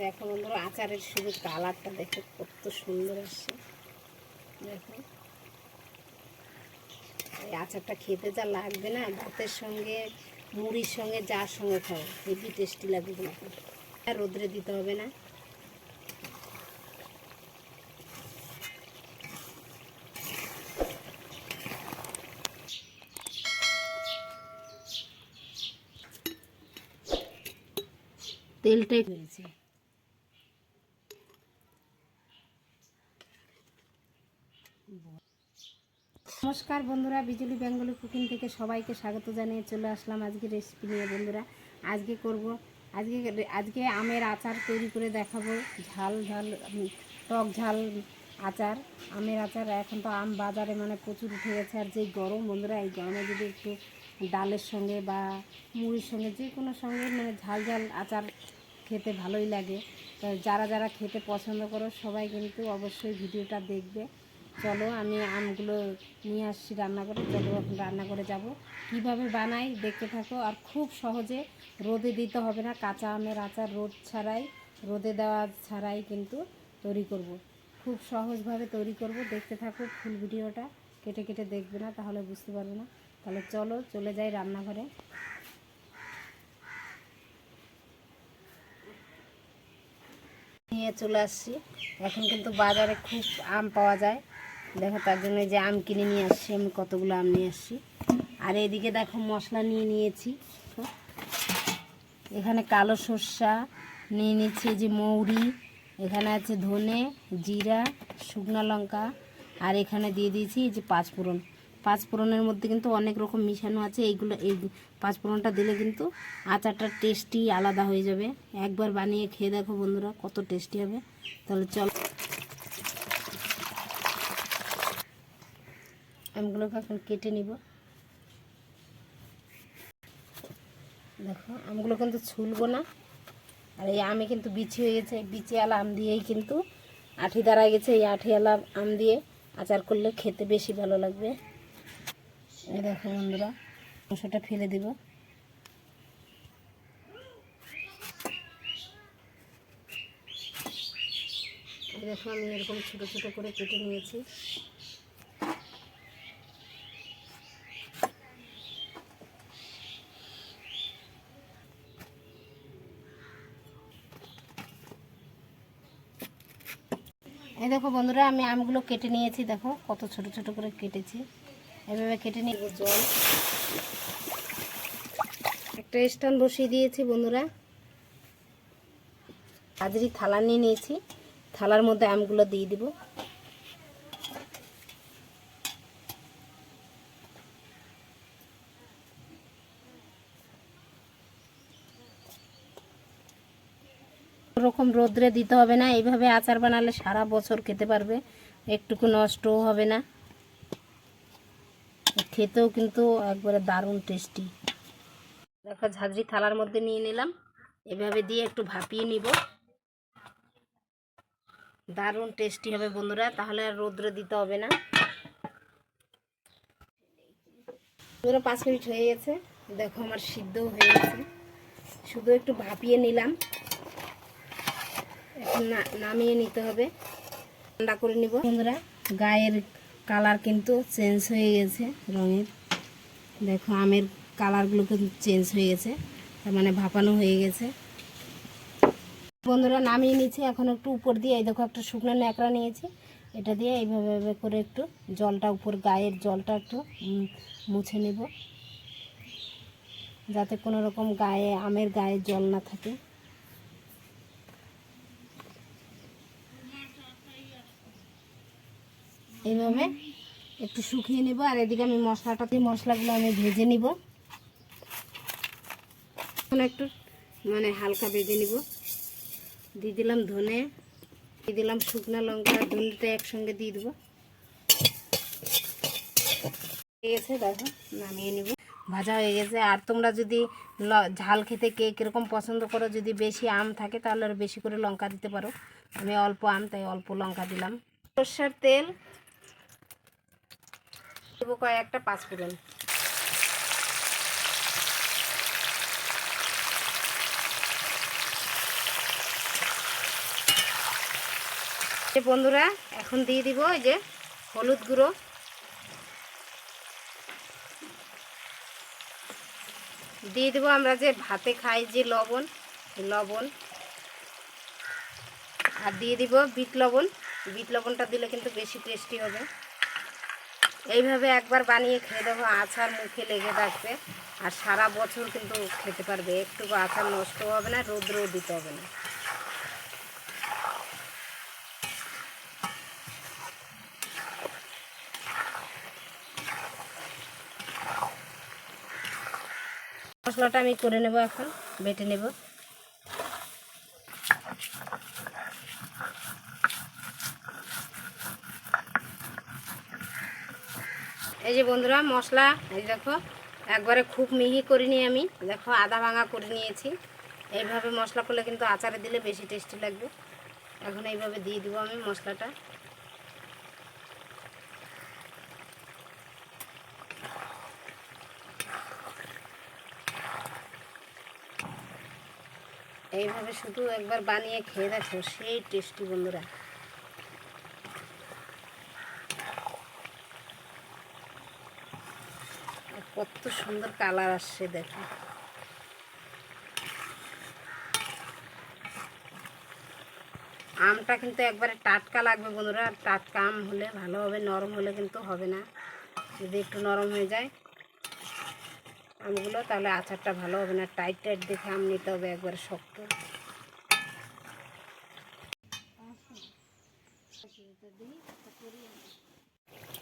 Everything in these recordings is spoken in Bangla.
দেখো বন্ধুরা আচারের শুধু কালারটা দেখো, কত সুন্দর আসছে। দেখো। এই আচারটা খেতে যা লাগবে না, ভাতের সঙ্গে, মুড়ির সঙ্গে, যার সঙ্গে খাও। হেভি টেস্টি লাগবে কিন্তু আর রোদ্রে দিতে হবে না। তেলটাই হয়েছে। নমস্কার বন্ধুরা, বিজলি বেঙ্গলি কুকিং থেকে সবাইকে স্বাগত জানিয়ে চলে আসলাম আজকে রেসিপি নিয়ে বন্ধুরা। আজকে করব, আজকে আজকে আমের আচার তৈরি করে দেখাবো। ঝাল ঝাল টক ঝাল আচার, আমের আচার। এখন তো আম বাজারে মানে প্রচুর উঠে গেছে। আর যেই গরম বন্ধুরা, এই গরমে যদি একটু ডালের সঙ্গে বা মুড়ির সঙ্গে যে কোনো সঙ্গে মানে ঝাল ঝাল আচার খেতে ভালোই লাগে। যারা যারা খেতে পছন্দ করো, সবাই কিন্তু অবশ্যই ভিডিওটা দেখবে। চলো আমি আমগুলো নিয়ে আসছি রান্না করে, চলো এখন রান্না করে যাব। কীভাবে বানাই দেখতে থাকো, আর খুব সহজে রোদে দিতে হবে না, কাঁচা আমের আচার রোদ ছাড়াই, রোদে দেওয়া ছাড়াই কিন্তু তৈরি করব। খুব সহজভাবে তৈরি করব, দেখতে থাকো ফুল ভিডিওটা, কেটে কেটে দেখবে না, তাহলে বুঝতে পারবে না। তাহলে চলো, চলে যাই রান্নাঘরে। নিয়ে চলে আসছি। এখন কিন্তু বাজারে খুব আম পাওয়া যায়। দেখো, তার জন্য যে আম কিনে নিয়ে আসছি, আমি কতগুলো আম নিয়ে আসছি। আর এদিকে দেখো, মশলা নিয়ে নিয়েছি। এখানে কালো সর্ষা নিয়ে নিচ্ছি যে মৌরি, এখানে আছে ধনে, জিরা, শুকনো লঙ্কা, আর এখানে দিয়ে দিয়েছি এই যে পাঁচফোড়ন। পাঁচফোড়নের মধ্যে কিন্তু অনেক রকম মিশানো আছে, এইগুলো, এই পাঁচফোড়নটা দিলে কিন্তু আচারটা টেস্টি আলাদা হয়ে যাবে। একবার বানিয়ে খেয়ে দেখো বন্ধুরা, কত টেস্টি হবে। তাহলে চল আমগুলোকে এখন কেটে নিব। দেখো, আমগুলো কিন্তু ছুলবো না। আর এই আমে কিন্তু বিচি হয়ে গেছে। বিচিওয়ালা আম দিয়েই কিন্তু আঠি দাঁড়ায় গেছে এই আঠিওয়ালা আম দিয়ে। আচার করলে খেতে বেশি ভালো লাগবে। এই দেখো বন্ধুরা, অংশটা ফেলে দিব। দেখো আমি এরকম ছোটো ছোটো করে কেটে নিয়েছি। এই দেখো বন্ধুরা, আমি আমগুলো কেটে নিয়েছি, দেখো কত ছোট ছোট করে কেটেছি। এভাবে কেটে নিয়ে জল। একটা স্ট্যান্ড বসিয়ে দিয়েছি বন্ধুরা। হাজরি থালা নিয়ে নিয়েছি। থালার মধ্যে আমগুলো দিয়ে দিব। রকম রোদ্রে দিতে হবে না। এইভাবে আচার বানালে সারা বছর খেতে পারবে। একটুকু নষ্টও হবে না। খেতেও কিন্তু একবারে দারুণ টেস্টি দেখো, ঝাঁঝরি থালার মধ্যে নিয়ে নিলাম। এভাবে দিয়ে একটু ভাপিয়ে নিব। দারুণ টেস্টি হবে বন্ধুরা। তাহলে আর রোদ্রে দিতে হবে না। পুরো পাঁচ মিনিট হয়ে গেছে। দেখো, আমার সিদ্ধও হয়ে গেছে। শুধু একটু ভাপিয়ে নিলাম। এখন নামিয়ে নিতে হবে। ঠান্ডা করে নিব। বন্ধুরা, গায়ের কালার কিন্তু চেঞ্জ হয়ে গেছে রঙের। দেখো, আমের কালারগুলো কিন্তু চেঞ্জ হয়ে গেছে, তার মানে ভাপানো হয়ে গেছে। বন্ধুরা, নামিয়ে নিয়েছি। এখন একটু উপর দিয়ে, এই দেখো একটা শুকনো ন্যাকড়া নিয়েছি। এটা দিয়ে এইভাবে করে একটু জলটা উপর, গায়ের জলটা একটু মুছে নেব। যাতে কোনো রকম গায়ে, আমের গায়ে জল না থাকে। এইভাবে একটু শুকিয়ে নেব, আর এদিকে আমি মশলাটা দিয়ে মশলাগুলো আমি ভেজে নিব। এখন একটু মানে হালকা ভেজে নিব। দিয়ে দিলাম ধনে, দিয়ে দিলাম শুকনো লঙ্কা আর ধনেটা একসঙ্গে দিয়ে দেবো। গেছে, দেখো, নামিয়ে নিব। ভাজা হয়ে গেছে। আর তোমরা যদি ঝাল খেতে কে কীরকম পছন্দ করো, যদি বেশি আম থাকে, তাহলে আর বেশি করে লঙ্কা দিতে পারো। আমি অল্প আম, তাই অল্প লঙ্কা দিলাম। সর্ষের তেল দেবো কয়েকটা পাঁচফোড়ন বন্ধুরা, এখন দিয়ে দিব এই যে হলুদ গুঁড়ো। দিয়ে দেবো আমরা যে ভাতে খাই যে লবণ লবণ। আর দিয়ে দিব বিট লবণ। বিট লবণটা দিলে কিন্তু বেশি টেস্টি হবে। এইভাবে একবার বানিয়ে খেয়ে দেবো আচার মুখে লেগে থাকবে। আর সারা বছর কিন্তু খেতে পারবে। একটু আচার নষ্ট হবে না, রোদ্রও দিতে হবে না। মশলাটা আমি করে নেব এখন, বেটে নেব। এই যে বন্ধুরা, মশলা, এই দেখো, একবারে খুব মিহি করিনি আমি, দেখো, আদা ভাঙা করে নিয়েছি। এইভাবে মশলা করলে কিন্তু আচারে দিলে বেশি টেস্টি লাগবে। এখন এইভাবে দিয়ে দিব আমি মশলাটা। এইভাবে শুধু একবার বানিয়ে খেয়ে দেখো, সেই টেস্টি বন্ধুরা। কত সুন্দর কালার আসছে দেখো। আমটা কিন্তু একবারে টাটকা লাগবে বন্ধুরা। টাটকা আম হলে ভালো হবে, নরম হলে কিন্তু হবে না। যদি একটু নরম হয়ে যায় আমগুলো, তাহলে আচারটা ভালো হবে না। টাইট টাইট দেখে আম নিতে হবে একবারে শক্ত।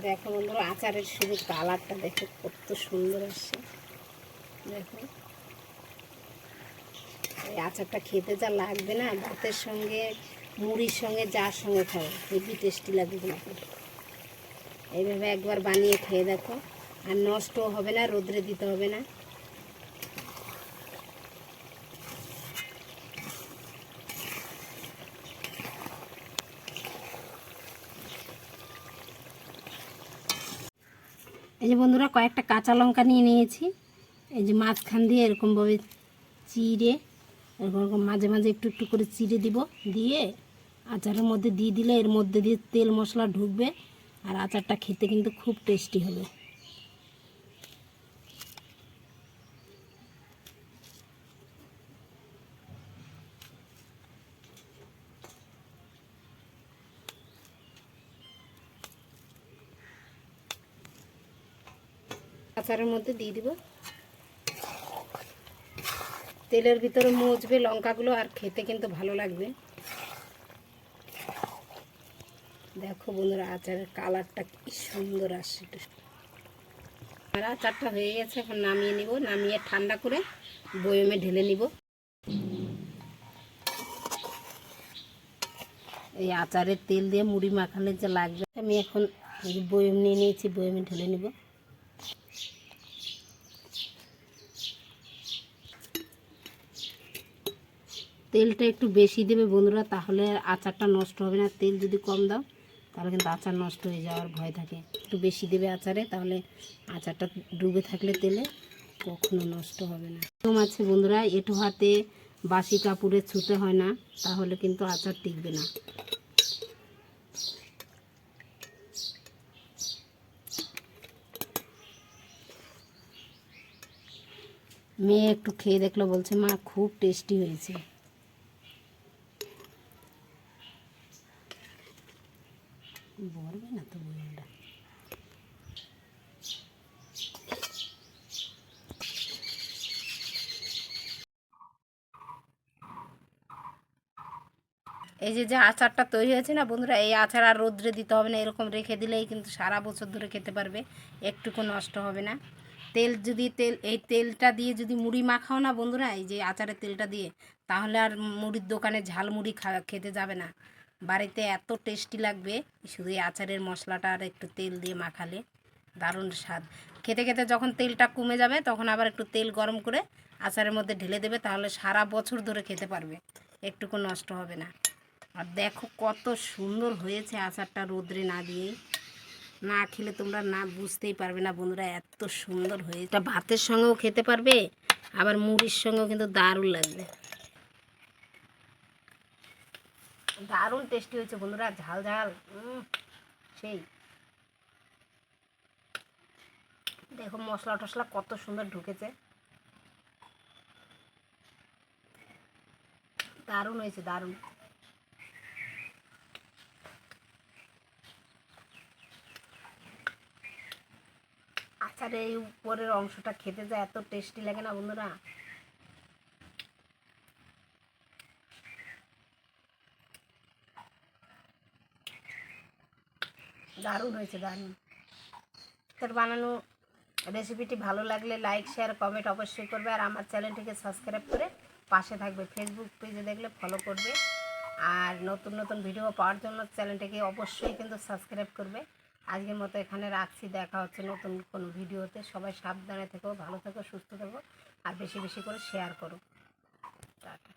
দেখো বন্ধুরা, আচারের শুধু কালারটা দেখো কত সুন্দর আসছে। দেখো। এই আচারটা খেতে যা লাগবে না, ভাতের সঙ্গে, মুড়ির সঙ্গে, যার সঙ্গে খাও। হেভি টেস্টি লাগবে না। এইভাবে একবার বানিয়ে খেয়ে দেখো। আর নষ্টও হবে না, রোদ্রে দিতে হবে না। এই যে বন্ধুরা কয়েকটা কাঁচা লঙ্কা নিয়ে নিয়েছি। এই যে মাঝখান দিয়ে এরকমভাবে চিড়ে, এরকম এরকম মাঝে মাঝে একটু একটু করে চিড়ে দিব। দিয়ে আচারের মধ্যে দিয়ে দিলে এর মধ্যে দিয়ে তেল মশলা ঢুকবে আর আচারটা খেতে কিন্তু খুব টেস্টি হবে। আচারের মধ্যে দিয়ে দিব। তেলের ভিতরে মজবে লঙ্কাগুলো আর খেতে কিন্তু ভালো লাগবে। দেখো বন্ধুরা, আচারের কালারটা কি সুন্দর আসছে। আর আচারটা হয়ে গেছে, এখন নামিয়ে নিব। নামিয়ে ঠান্ডা করে বয়মে ঢেলে নিব। এই আচারের তেল দিয়ে মুড়ি মাখালে যে লাগবে, আমি এখন বয়ম নিয়ে নিয়েছি, বয়মে ঢেলে নিব। তেলটা একটু বেশি দেবে বন্ধুরা, তাহলে আচারটা নষ্ট হবে না। তেল যদি কম দাও, তাহলে কিন্তু আচার নষ্ট হয়ে যাওয়ার ভয় থাকে। একটু বেশি দেবে আচারে, তাহলে আচারটা ডুবে থাকলে তেলে কখনো নষ্ট হবে না। এরকম আছে বন্ধুরা, এটু হাতে বাসি কাপড়ে ছুতে হয় না, তাহলে কিন্তু আচার টিকবে না। মেয়ে একটু খেয়ে দেখল, বলছে, মা, খুব টেস্টি হয়েছে। না তো এই যে যে আচারটা তৈরি হয়েছে না বন্ধুরা, এই আচার আর রোদ্রে দিতে হবে না, এরকম রেখে দিলেই কিন্তু সারা বছর ধরে খেতে পারবে, একটুকু নষ্ট হবে না। তেল যদি, তেল, এই তেলটা দিয়ে যদি মুড়ি মাখাও না বন্ধুরা, এই যে আচারের তেলটা দিয়ে, তাহলে আর মুড়ির দোকানে ঝাল মুড়ি খেতে যাবে না। বাড়িতে এত টেস্টি লাগবে। শুধু আচারের মশলাটা আর একটু তেল দিয়ে মাখালে দারুণ স্বাদ। খেতে খেতে যখন তেলটা কমে যাবে, তখন আবার একটু তেল গরম করে আচারের মধ্যে ঢেলে দেবে, তাহলে সারা বছর ধরে খেতে পারবে। একটুকু নষ্ট হবে না। আর দেখো কত সুন্দর হয়েছে আচারটা রোদ্রে না দিয়েই। না খেলে তোমরা না বুঝতেই পারবে না বন্ধুরা, এত সুন্দর হয়েছে। ভাতের সঙ্গেও খেতে পারবে, আবার মুড়ির সঙ্গেও কিন্তু দারুণ লাগবে। দারুণ টেস্টি হয়েছে বন্ধুরা, ঝাল ঝাল। সেই। দেখো মশলা টশলা কত সুন্দর ঢুকেছে। দারুণ হয়েছে, দারুণ। আচার এই উপরের অংশটা খেতে যায় এত টেস্টি লাগে না বন্ধুরা। দারুণ হয়েছে, দারুণ। তোর বানানো রেসিপিটি ভালো লাগলে লাইক শেয়ার কমেন্ট অবশ্যই করবে আর আমার চ্যানেলটিকে সাবস্ক্রাইব করে পাশে থাকবে। ফেসবুক পেজে দেখলে ফলো করবে আর নতুন নতুন ভিডিও পাওয়ার জন্য চ্যানেলটিকে অবশ্যই কিন্তু সাবস্ক্রাইব করবে। আজকের মতো এখানে রাখছি, দেখা হচ্ছে নতুন কোনো ভিডিওতে সবাই সাবধানে থেকো, ভালো থেকো, সুস্থ থেকো আর বেশি বেশি করে শেয়ার করো। টাটা।